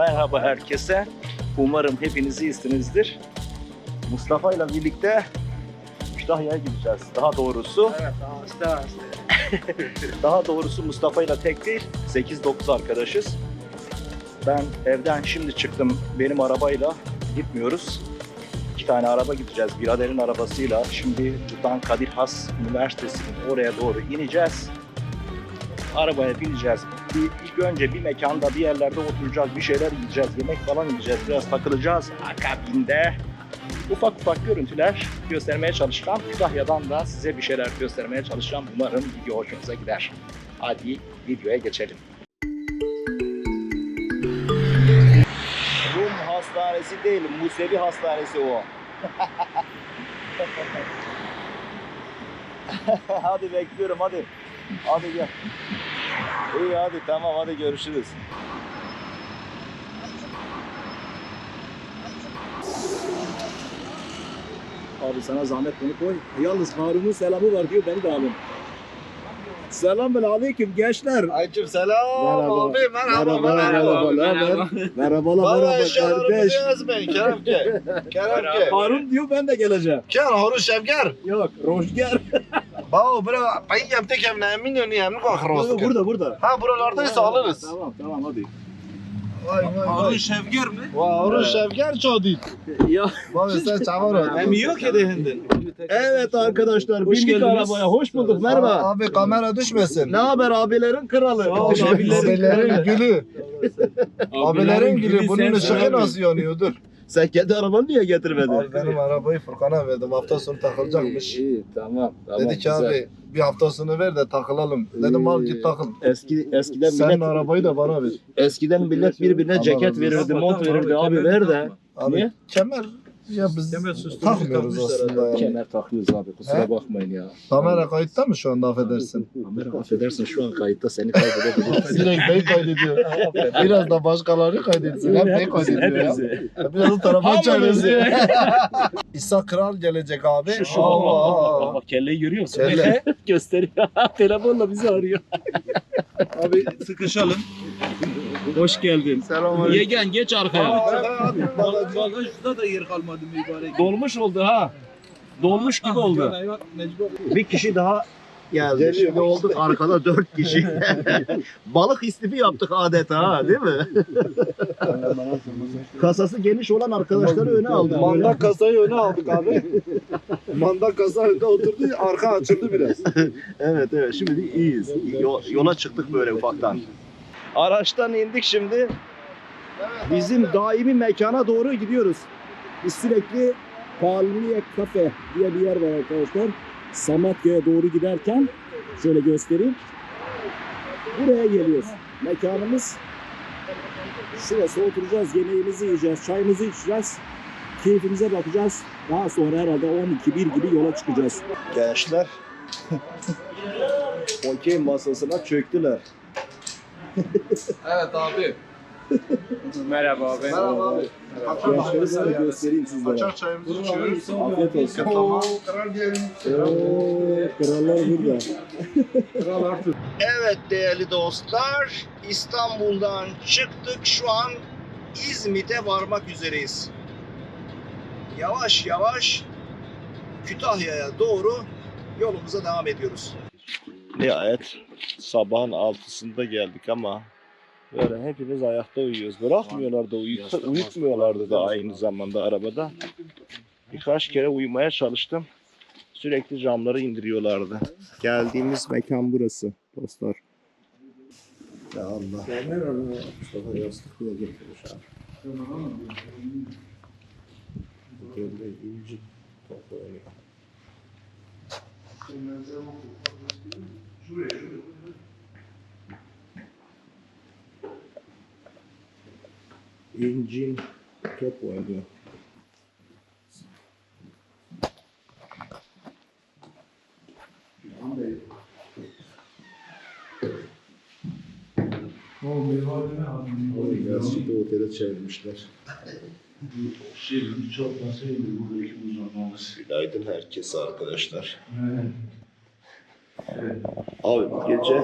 Merhaba herkese. Umarım hepiniz iyisinizdir. Mustafa ile birlikte Kütahya'ya gideceğiz. Daha doğrusu, Evet, hasta hasta. daha doğrusu Mustafa ile tek değil, 8-9 arkadaşız. Ben evden şimdi çıktım. Benim arabayla gitmiyoruz. İki tane araba gideceğiz. Biraderin arabasıyla. Şimdi buradan Kadir Has Üniversitesi'nin oraya doğru ineceğiz. Arabaya bineceğiz. Bir, ilk önce bir mekanda bir yerlerde oturacağız, bir şeyler yiyeceğiz, yemek falan yiyeceğiz, biraz takılacağız. Akabinde ufak ufak görüntüler göstermeye çalışacağım. Kütahya'dan da size bir şeyler göstermeye çalışacağım. Umarım video hoşunuza gider. Hadi videoya geçelim. Rum hastanesi değil, Musevi hastanesi o. hadi bekliyorum hadi. Hadi gel. İyi hadi tamam hadi görüşürüz. Abi sana zahmet bunu koy. Yalnız Harun'un selamı var diyor beni de alın. Selamun aleyküm gençler. Aleyküm selam Merhaba. abi merhaba Merhaba, merhaba, merhaba. Merhabalar, Valla merhaba eşyalarımızı kardeş. yazmayın Kerem ki. Kerem ki. Harun diyor ben de geleceğim. Gel Harun Şevker. Yok, Roşger. Bao bura ben yemtek emne emin yönü yemin kalkır burada, burada. Ha buralardaysa alırız. Tamam, tamam hadi. Vay vay vay. Şevger mi? Vay Harun Şevker çok değil. Ya. Baba sen çavar ol. Hem yok ya dehinden. Evet arkadaşlar, Hoş bindik geldiniz. arabaya. Hoş bulduk, merhaba. Abi kamera düşmesin. Ne haber abilerin kralı? Abilerin Abilerin gülü. Abilerin gülü. Bunun ışığı nasıl yanıyordur? Sen kendi arabanı niye getirmedin? Abi benim arabayı Furkan'a verdim. Hafta sonu takılacakmış. İyi, iyi, tamam. tamam Dedi ki güzel. abi bir hafta sonu ver de takılalım. Dedim al git takıl. Eski eskiden Sen millet arabayı da bana ver. eskiden millet birbirine Allah ceket verirdi, mont verirdi. Abi ver de. Abi Niye? kemer ya biz Kemer susturucu takmıyoruz takmışlar aslında ya. Kemer takıyoruz abi. Kusura He? bakmayın ya. Kamera kayıtta mı şu anda affedersin? Kamera affedersin şu an kayıtta seni kaybedebiliriz. Direkt bey kaydediyor. Biraz da başkaları kaydetsin. Hep bey kaydediyor ya. Biraz da tarafa çevirsin. İsa Kral gelecek abi. Şu şu bak, aa, bak, bak, kelleyi görüyor musun? Kelle. Gösteriyor. Telefonla bizi arıyor. Abi sıkışalım. Hoş geldin. Selamünaleyküm. Yegen geç arkaya. Bagajda da yer kalmadı mübarek. Dolmuş oldu ha. Dolmuş gibi oldu. Bir kişi daha geldi. Şimdi olduk arkada dört kişi. Balık istifi yaptık adeta ha değil mi? Kasası geniş olan arkadaşları öne aldık. Manda kasayı öne aldık abi. Manda kasa önde oturdu, arka açıldı biraz. Evet evet şimdi iyiyiz. Yo- yola çıktık böyle ufaktan. Araçtan indik şimdi. Bizim daimi mekana doğru gidiyoruz. Biz sürekli Palmiye Kafe diye bir yer var arkadaşlar. Samatya'ya doğru giderken şöyle göstereyim. Buraya geliyoruz. Mekanımız şurası oturacağız, yemeğimizi yiyeceğiz, çayımızı içeceğiz. Keyfimize bakacağız. Daha sonra herhalde 12-1 gibi yola çıkacağız. Gençler okey masasına çöktüler. Evet abi. Merhaba abi. Merhaba abi. Gençleri sana göstereyim sizlere. Açar çayımızı içiyoruz. Afiyet olsun. Tamam. Kral gelin. Oo, krallar burada. Evet değerli dostlar, İstanbul'dan çıktık. Şu an İzmit'e varmak üzereyiz. Yavaş yavaş Kütahya'ya doğru yolumuza devam ediyoruz. Nihayet sabahın altısında geldik ama böyle hepimiz ayakta uyuyoruz. Bırakmıyorlar da uyut, uyutmuyorlardı da aynı zamanda arabada. Birkaç kere uyumaya çalıştım. Sürekli camları indiriyorlardı. Geldiğimiz mekan burası dostlar. Ya Allah. Mustafa yastık bile getirmiş abi. Gölde inci toplanıyor. İncin top oynuyor. O üniversitede otele çevirmişler. Günaydın herkese arkadaşlar. Abi bu gece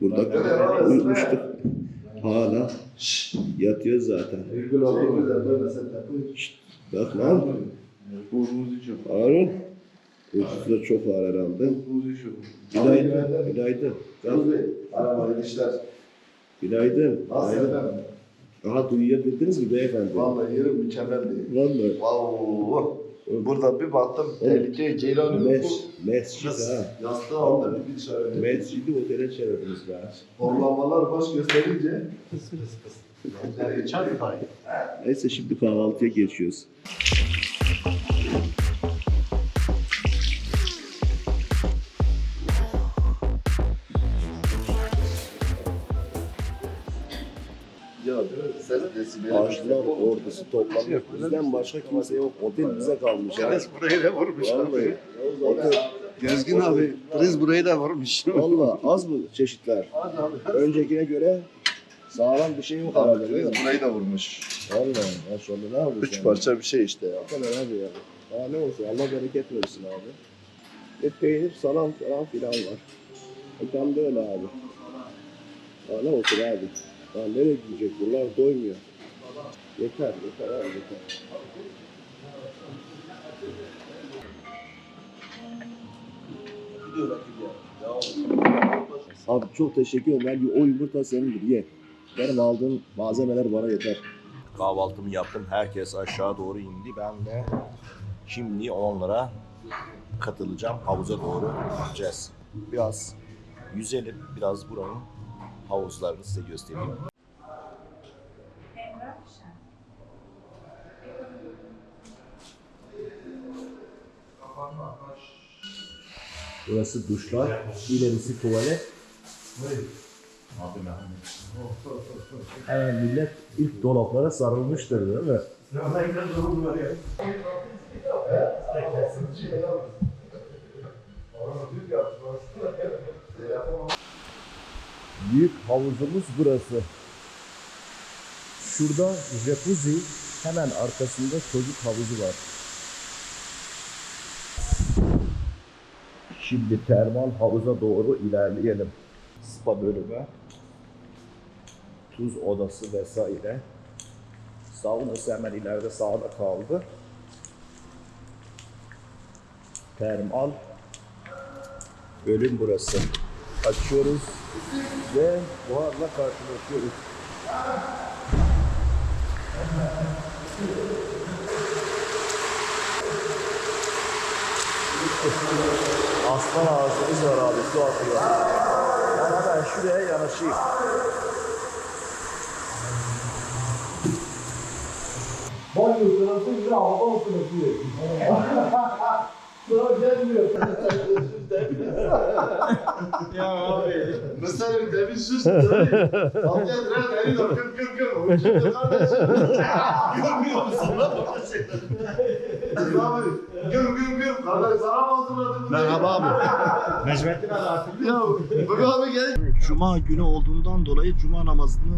burada uyumuştuk. Hala yatıyor zaten. Şşt, bak lan. Harun. Uykusu da çok ağır herhalde. Günaydın. Günaydın. Günaydın. Nasıl Günaydın. Rahat uyuyabildiniz mi beyefendi? Vallahi yerim mükemmel değil. Vallahi. Vallahi. Burada bir baktım tehlike ceylan. Mes, mescid ha. Yastığı aldı bir dışarı. Mescidi otele çevirdiniz be. Horlamalar baş gösterince. Çay pay. Neyse şimdi kahvaltıya geçiyoruz. Ağaçlar ordusu toplanıyor. Bizden başka kimse yok. Otel bize kalmış. ha. burayı da vurmuş Vallahi. Otel. Gezgin abi, priz burayı da vurmuş. Vallahi az mı çeşitler? Öncekine göre sağlam bir şey yok herhalde? Priz burayı da vurmuş. Vallahi maşallah ne yapıyorsun? Üç parça bir şey işte ya. Kadar abi ya. Daha ne olsun Allah bereket versin abi. Et peynir, salam falan filan var. E tam da öyle abi. Daha ne olsun abi. Daha nereye gidecek bunlar doymuyor. Yeter yeter abi yeter. Abi çok teşekkür ederim. Ben o yumurta senindir ye. Benim aldığım malzemeler bana yeter. Kahvaltımı yaptım. Herkes aşağı doğru indi. Ben de şimdi onlara katılacağım. Havuza doğru gideceğiz. Biraz yüzelim. Biraz buranın havuzlarını size göstereyim. Burası duşlar. ilerisi tuvalet. Evet, millet ilk dolaplara sarılmıştır değil mi? Büyük havuzumuz burası. Şurada jacuzzi, hemen arkasında çocuk havuzu var. Şimdi termal havuza doğru ilerleyelim. Spa bölümü, tuz odası vesaire. Saunası hemen ileride sağda kaldı. Termal bölüm burası. Açıyoruz ve buharla karşılaşıyoruz. Aslan ağzımız var abi su atıyor. Ben hemen şuraya yanaşayım. Mesela demiş sus. Amca biraz eli de kır kır kır. Şimdi kardeşim. Görmüyor musun lan bu şeyleri? Abi gır gır gır. Kardeş sana mı hazırladın? Merhaba abi. Necmettin abi artık. Ya bak abi gel. Cuma günü olduğundan dolayı cuma namazını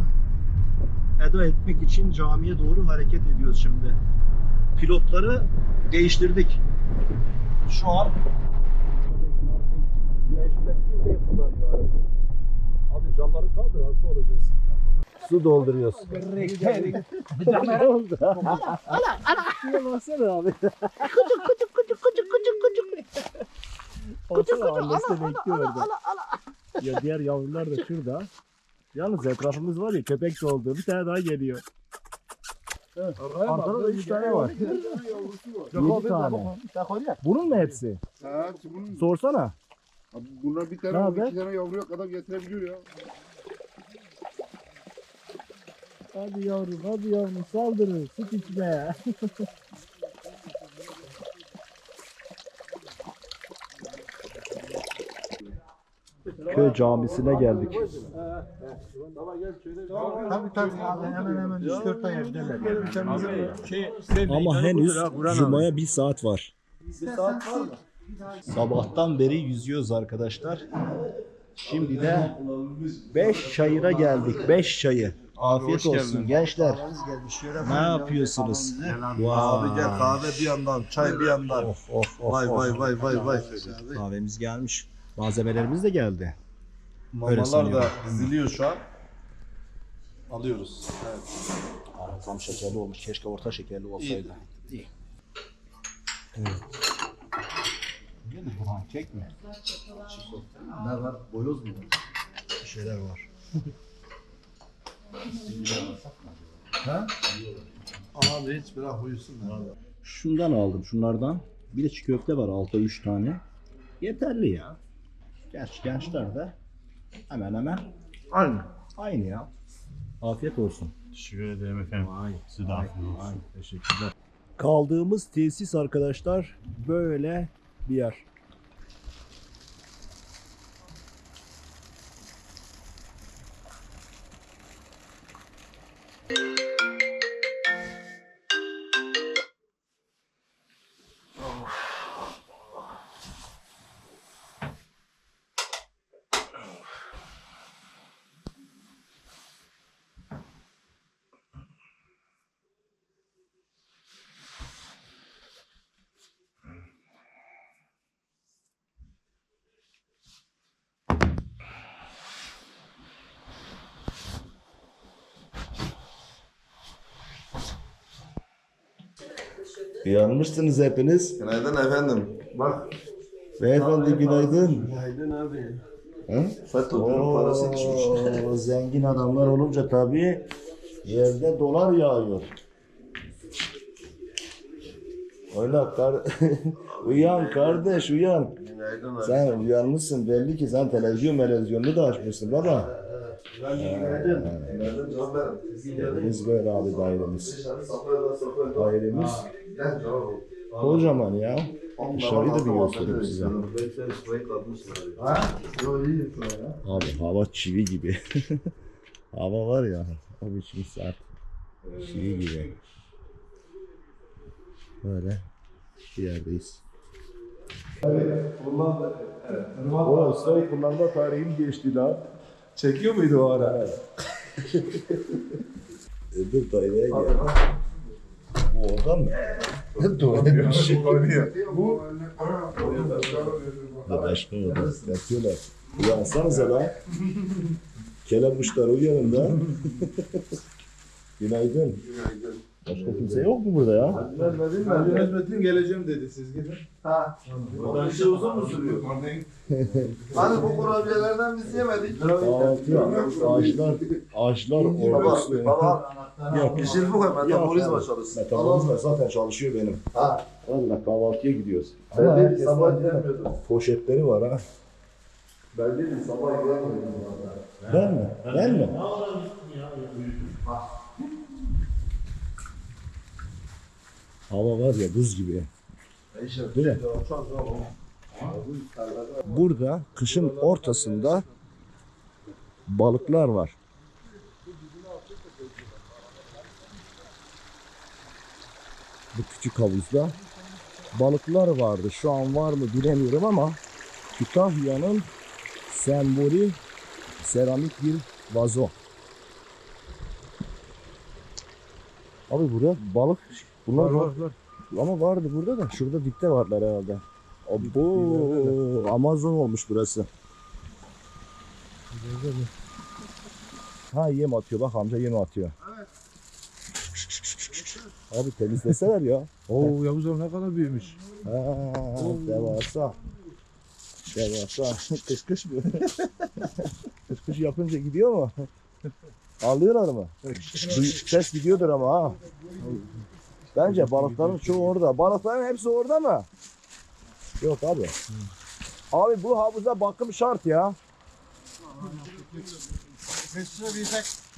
eda etmek için camiye doğru hareket ediyoruz şimdi. Pilotları değiştirdik. Şu an Abi camları kaldır hasta olacağız. Su dolduruyoruz. ne oldu? Ala ala. Şuna baksana abi. Kucuk kucuk kucuk kucuk kucuk kucuk. Kucuk kucuk annesi de bekliyor orada. Ya diğer yavrular da şurada. Yalnız etrafımız var ya köpek doldu. Bir tane daha geliyor. Arkada da üç tane var. Yedi tane. Bunun mu hepsi? Ha, bunun, Sorsana. Abi bunlar bir Ne tane, haber? iki tane yavruya kadar getirebiliyor ya. Hadi yavrum, hadi yavrum saldırın. Süt içmeye. Köy camisine geldik. Tabii tabii abi hemen hemen 3-4 ay evdeler. Ama henüz Cuma'ya bir saat var. Sabahtan beri yüzüyoruz arkadaşlar. Şimdi de 5 çayıra geldik. 5 çayı. Afiyet olsun gençler. Ne yapıyorsunuz? Abi gel kahve bir yandan, çay bir yandan. Of of of. Vay of. vay vay vay vay. Kahvemiz gelmiş. Malzemelerimiz de geldi. Mamalar da diziliyor şu an. Alıyoruz. Evet. Aa, tam şekerli olmuş. Keşke orta şekerli olsaydı. İyi. Kek mi? Ne var? Boyoz mu? Bir şeyler var. Abi hiç bırak uyusunlar. Şundan aldım şunlardan. Bir de çiğ köfte var altta 3 tane. Yeterli ya. Gerçi gençler de hemen hemen Aynı. aynı ya. Afiyet olsun. Teşekkür ederim efendim. Size de afiyet olsun. Teşekkürler. Kaldığımız tesis arkadaşlar böyle bir yer. Uyanmışsınız hepiniz. Günaydın efendim. Bak. Beyefendi günaydın. Günaydın abi. Ha? FETÖ'nün parası düşmüş. Zengin adamlar olunca tabii yerde dolar yağıyor. Öyle kar... uyan kardeş uyan. Günaydın abi. Sen uyanmışsın belli ki sen televizyon televizyonunu da açmışsın baba. Günaydın. Günaydın canım benim. Biz böyle abi dairemiz. Dairemiz. Kocaman ya. Dışarıyı da bir göstereyim size. Abi hava çivi gibi. hava var ya o biçim sert. Çivi gibi. Böyle bir yerdeyiz. O soy kullanma tarihim geçti daha. Çekiyor muydu o ara? Öbür daireye gel. Bu oradan mı? Tuvaletmiş. Bu Ya başka oda. Yatıyorlar. Uyansanıza lan. Kelebuşlar uyanın da. Günaydın. Günaydın. Başka kimse yok mu burada ya? Yönetmenim geleceğim dedi siz gidin. Ha. O işi uzun mu sürüyor? Hani bu kurabiyelerden biz yemedik. Kahvaltı ağaçlar, ağaçlar Baba, ordusu. baba. Yok. İşin bu hemen. Metabolizma çalışsın. Metabolizma zaten çalışıyor benim. Ha. Valla kahvaltıya gidiyoruz. Ben Ama değil, sabah elinde gelmiyordum. Poşetleri var ha. Ben değil, sabah gelmiyordum. Ben mi? Ben mi? Hava var ya buz gibi. Değil mi? Burada kışın ortasında balıklar var. Bu küçük havuzda balıklar vardı. Şu an var mı bilemiyorum ama Kütahya'nın sembolü seramik bir vazo. Abi burada balık bunlar var, ama vardı burada da şurada dipte varlar herhalde. Abo Amazon olmuş burası. Ha yem atıyor bak amca yem atıyor. Abi temizleseler ya. Oo Yavuz abi ne kadar büyümüş. Ha, devasa. Devasa. kış kış mı? kış kış yapınca gidiyor mu? Alıyorlar mı? Ses gidiyordur ama ha. Bence balıkların çoğu orada. Balıkların hepsi orada mı? Yok abi. Abi bu havuza bakım şart ya.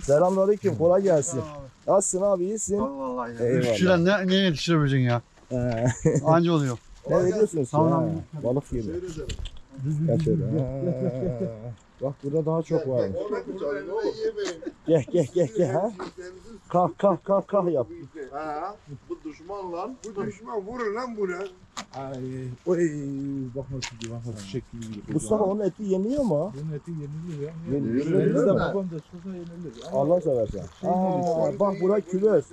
Selamünaleyküm. Kolay gelsin. Nasılsın abi? iyisin? Vallahi ya. Eyvallah. Kişiden ne, ne yetiştirebileceksin ya? Ee, Anca oluyor. ne veriyorsunuz? Tamam. Balık gibi. Bak burada daha çok var. Gel gel gel gel ha. Kalk kalk kalk kalk yap. Ha, bu düşman lan. Bu düşman vurun lan bunu. Ay, oy bak nasıl gibi bak nasıl şekli gibi. Mustafa onun eti yeniyor mu? Bunun eti yenilir ya. Yenilir Yenilir mi? de babam da çıksa yenilir. Allah seversen. Aa, bak burada küves.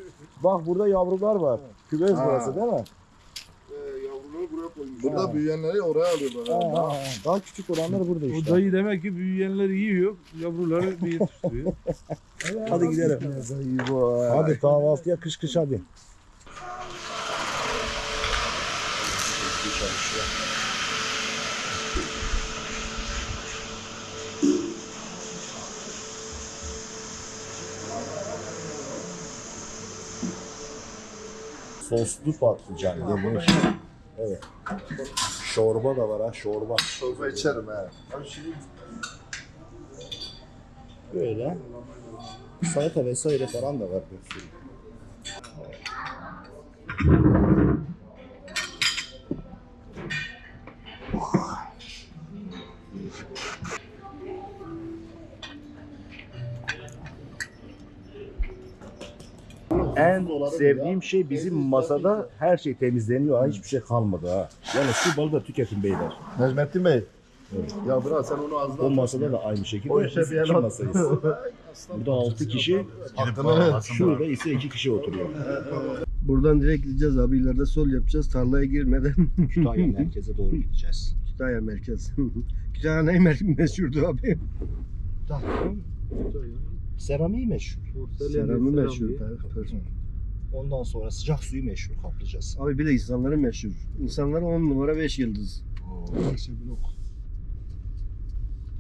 Bak burada yavrular var. Küves burası değil mi? Onları buraya koymuş. Burada büyüyenleri oraya alıyorlar. Aa, daha küçük olanlar burada O işte. dayı demek ki büyüyenleri yiyor, yavruları bir yetiştiriyor. Hadi gidelim. Hadi kahvaltıya kış kış hadi. Soslu patlıcan yemiş. Evet. Şorba da var ha şorba. Çorba içerim he. Böyle. Salata vesaire falan da var bir En sevdiğim şey bizim masada her şey temizleniyor. ha, Hiçbir şey kalmadı ha. Yani su balı da tüketin beyler. Necmettin Bey. Ya bırak sen onu ağzına O masada da aynı şekilde. O işe bir el iki masayız. Burada 6 kişi, şurada ise 2 kişi oturuyor. Buradan direkt gideceğiz abi ileride sol yapacağız tarlaya girmeden Kütahya merkeze doğru gideceğiz. Kütahya merkez. Kütahya ne meşhurdu abi? Seramiği meşhur. Seramı meşhur. Ondan sonra sıcak suyu meşhur kaplayacağız. Abi bir de insanları meşhur. İnsanlar 10 numara 5 yıldız.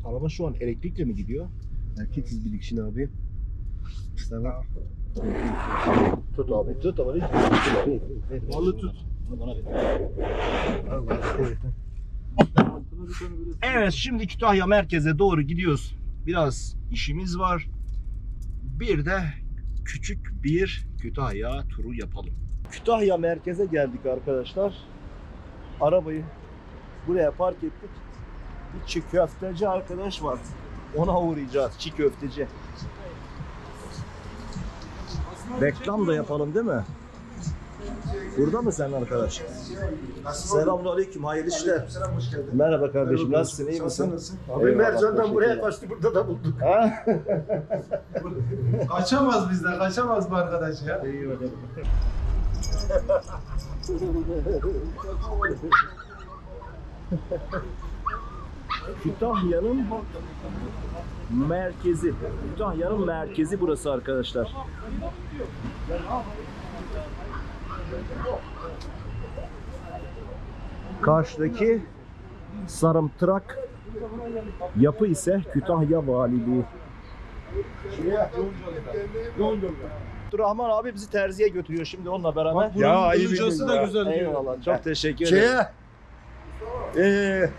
Araba şu an elektrikle mi gidiyor? Erkekiz bir kişi abi. Sana Tut abi. Tut abi. Malı tut. Bunu bana ver. Evet şimdi Kütahya merkeze doğru gidiyoruz. Biraz işimiz var. Bir de küçük bir Kütahya turu yapalım. Kütahya merkeze geldik arkadaşlar. Arabayı buraya park ettik. Bir çiğ köfteci arkadaş var. Ona uğrayacağız. Çiğ köfteci. Reklam da yapalım değil mi? Burada mı sen arkadaş? Selamünaleyküm, hayırlı işler. Merhaba kardeşim, nasılsın, iyi misin? Abi Mercan'dan buraya kaçtı burada da bulduk. Ha? Kaçamaz bizden, kaçamaz bu arkadaş ya. Kütahya'nın merkezi. Kütahya'nın merkezi burası arkadaşlar. Karşıdaki sarımtırak yapı ise Kütahya Valiliği. Abdurrahman abi bizi terziye götürüyor şimdi onunla beraber. Ya iyi bir da güzel diyor. Eyvallah. Çok teşekkür ederim. Şeye. Ee,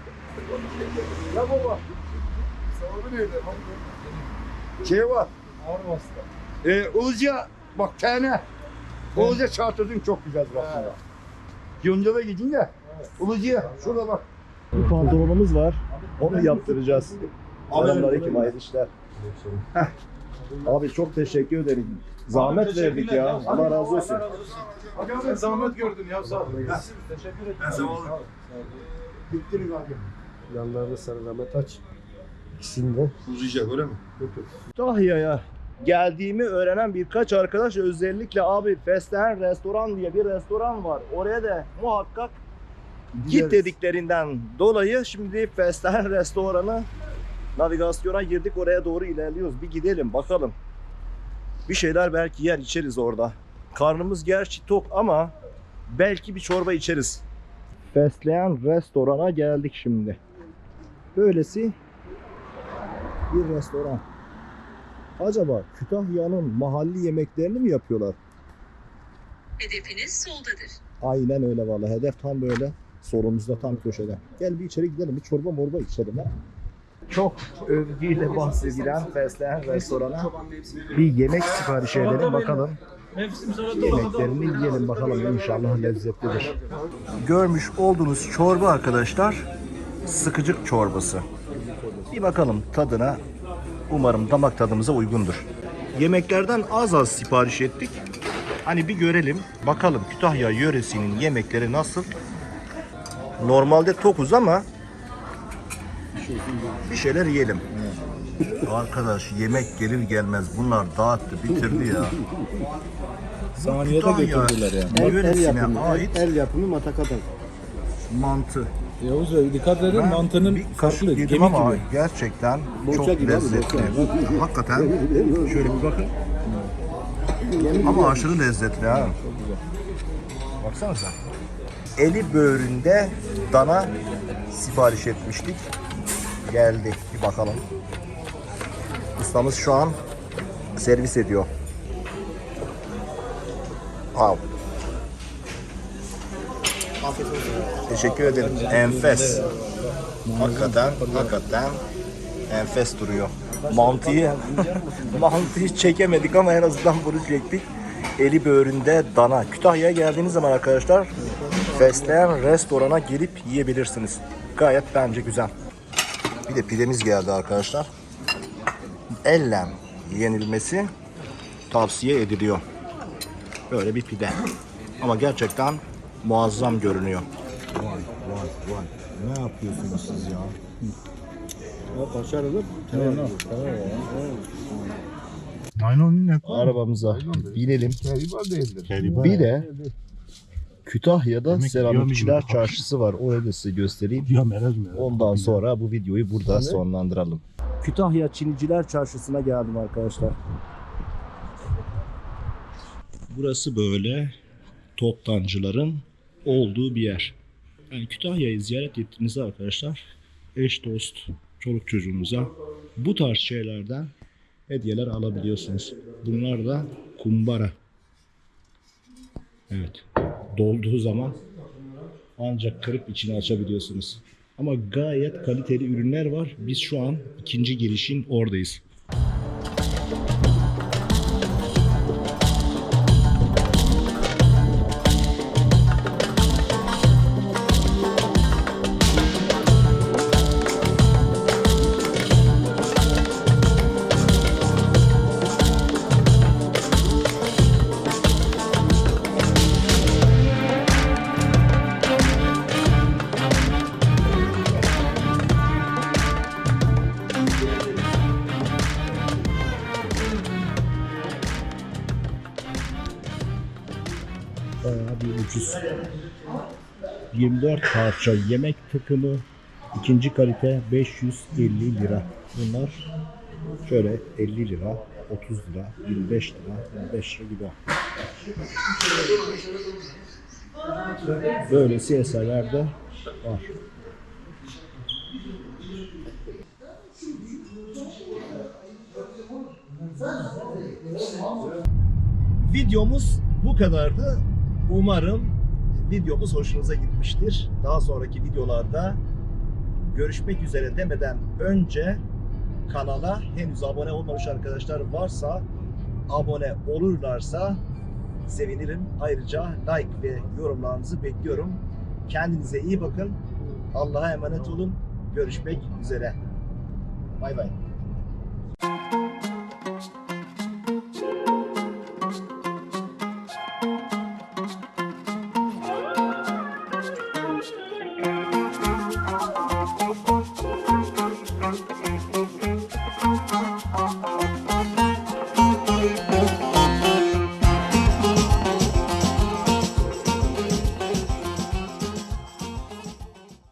Şey var. Ee, Ulca bak tane. Ulca çarptırdın çok güzel bak. burada. Yonca'da gidin de. Ulucu'ya şurada bak. bir pantolonumuz var. Onu yaptıracağız. Selamünaleyküm hayırlı işler. Heh. Abi çok teşekkür ederim. Zahmet verdik ya. Allah razı olsun. Sen zahmet gördün ya sağ ol. Bittiniz abi. Yanlarında sarı rahmet aç. İkisini de. Uzayacak öyle mi? Kütahya'ya geldiğimi öğrenen birkaç arkadaş özellikle abi Fesleğen Restoran diye bir restoran var. Oraya da muhakkak git dediklerinden dolayı şimdi Fesleğen Restoranı navigasyona girdik oraya doğru ilerliyoruz. Bir gidelim bakalım. Bir şeyler belki yer içeriz orada. Karnımız gerçi tok ama belki bir çorba içeriz. Fesleğen Restoran'a geldik şimdi. Böylesi bir restoran. Acaba Kütahya'nın mahalli yemeklerini mi yapıyorlar? Hedefiniz soldadır. Aynen öyle vallahi. Hedef tam böyle solumuzda tam köşede. Gel bir içeri gidelim bir çorba morba içelim ha. Çok övgüyle bahsedilen fesleğen restorana bir yemek sipariş edelim bakalım. Yemeklerini yiyelim bakalım inşallah lezzetlidir. Görmüş olduğunuz çorba arkadaşlar sıkıcık çorbası. Bir bakalım tadına. Umarım damak tadımıza uygundur. Yemeklerden az az sipariş ettik. Hani bir görelim. Bakalım Kütahya yöresinin yemekleri nasıl? Normalde tokuz ama bir şeyler yiyelim. Arkadaş yemek gelir gelmez bunlar dağıttı bitirdi ya. Saniyede Kütahya götürdüler yani. El, el yöresine yapımı, ait el, el yapımı matakadan. mantı. Yavuz Bey dikkat edin Ben mantının bir kaşık yedim ama gerçekten çok lezzetli. Hakikaten şöyle bir bakın. Ama aşırı lezzetli ha. Baksanıza. Eli böğründe dana sipariş etmiştik. Geldi. Bir bakalım. Ustamız şu an servis ediyor. Wow. Teşekkür ederim. Enfes. Hakikaten, hakikaten enfes duruyor. Mantıyı, mantıyı çekemedik ama en azından bunu çektik. Eli böğründe dana. Kütahya'ya geldiğiniz zaman arkadaşlar fesleğen restorana gelip yiyebilirsiniz. Gayet bence güzel. Bir de pidemiz geldi arkadaşlar. Elle yenilmesi tavsiye ediliyor. Böyle bir pide. Ama gerçekten muazzam görünüyor. Vay vay vay. Ne yapıyorsunuz siz ya? Başarılı. Arabamıza binelim. Bir de Kütahya'da Seramikçiler Çarşısı var. Orayı da size göstereyim. Ondan sonra bu videoyu burada sonlandıralım. Kütahya Çiniciler Çarşısı'na geldim arkadaşlar. Burası böyle toptancıların olduğu bir yer. Yani Kütahya'yı ziyaret ettiğinizde arkadaşlar eş dost, çoluk çocuğunuza bu tarz şeylerden hediyeler alabiliyorsunuz. Bunlar da kumbara. Evet. Dolduğu zaman ancak kırıp içini açabiliyorsunuz. Ama gayet kaliteli ürünler var. Biz şu an ikinci girişin oradayız. Bayağı bir ucuz. 24 parça yemek takımı ikinci kalite 550 lira. Bunlar şöyle 50 lira, 30 lira, 25 lira, 25 lira gibi. Böylesi eserler de var. Videomuz bu kadardı. Umarım videomuz hoşunuza gitmiştir. Daha sonraki videolarda görüşmek üzere demeden önce kanala henüz abone olmamış arkadaşlar varsa abone olurlarsa sevinirim. Ayrıca like ve yorumlarınızı bekliyorum. Kendinize iyi bakın. Allah'a emanet olun. Görüşmek üzere. Bay bay.